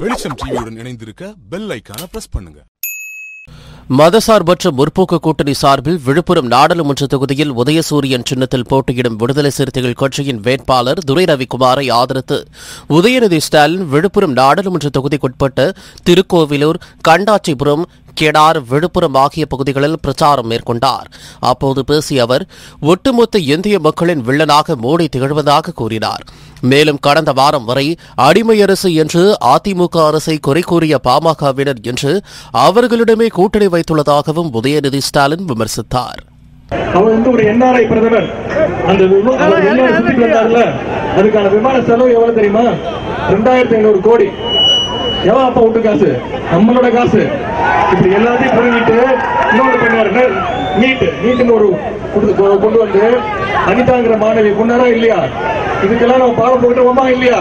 வெளிச்சம் டிவியுடன் இணைந்திருக்க பெல் ஐக்கான பிரஸ் பண்ணுங்க. மதசார்பற்ற முற்போக்கு கூட்டணி சார்பில் விழுப்புரம் நாடாளுமன்ற தொகுதியில் உதயசூரியன் சின்னத்தில் போட்டியிடும் விடுதலை சிறுத்தைகள் கட்சியின் வேட்பாளர் துரை ரவிக்குமாரை ஆதரித்து உதயநிதி ஸ்டாலின் விழுப்புரம் நாடாளுமன்ற தொகுதிக்குட்பட்ட திருக்கோவிலூர் கண்டாச்சிபுரம் கெடார் விழுப்புரம் ஆகிய பகுதிகளில் பிரச்சாரம் மேற்கொண்டார். அப்போது பேசிய அவர் ஒட்டுமொத்த இந்திய மக்களின் வில்லனாக மோடி திகழ்வதாக கூறினார். மேலும் கடந்த வாரம் வரை அடிமை அரசு என்று அதிமுக அரசை குறை கூறிய பாமகவினர் என்று அவர்களிடமே கூட்டணி வைத்துள்ளதாகவும் உதயநிதி ஸ்டாலின் விமர்சித்தார். அவர் வந்து ஒரு என்ஆர்ஐ பிரதமர். அந்த அதுக்கான விமான செலவு எவ்வளவு தெரியுமா? ரெண்டாயிரத்தி ஐநூறு கோடி. எவன் அப்பா விட்டு காசு? நம்மளோட காசு. இப்படி எல்லாத்தையும் புரிஞ்சிட்டு இன்னொன்று பண்ணாரு. நீட் நீட்னு ஒரு கொண்டு வந்து அனிதாங்கிற மாணவி முன்னரா இல்லையா? இதுக்கெல்லாம் நம்ம பாடம் போக்கிட்டோமா இல்லையா?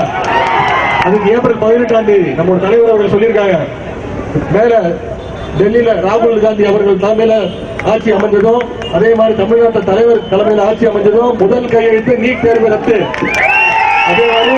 அதுக்கு ஏப்ரல் பதினெட்டாம் தேதி நம்ம தலைவர் அவர்கள் சொல்லியிருக்காங்க. மேல டெல்லியில ராகுல் காந்தி அவர்கள் தலைமையில ஆட்சி அமைஞ்சதும் அதே மாதிரி தமிழ்நாட்டு தலைவர் தலைமையில் ஆட்சி அமைஞ்சதும் முதல் கையெழுத்து நீட் தேர்வு ரத்து. அதே மாதிரி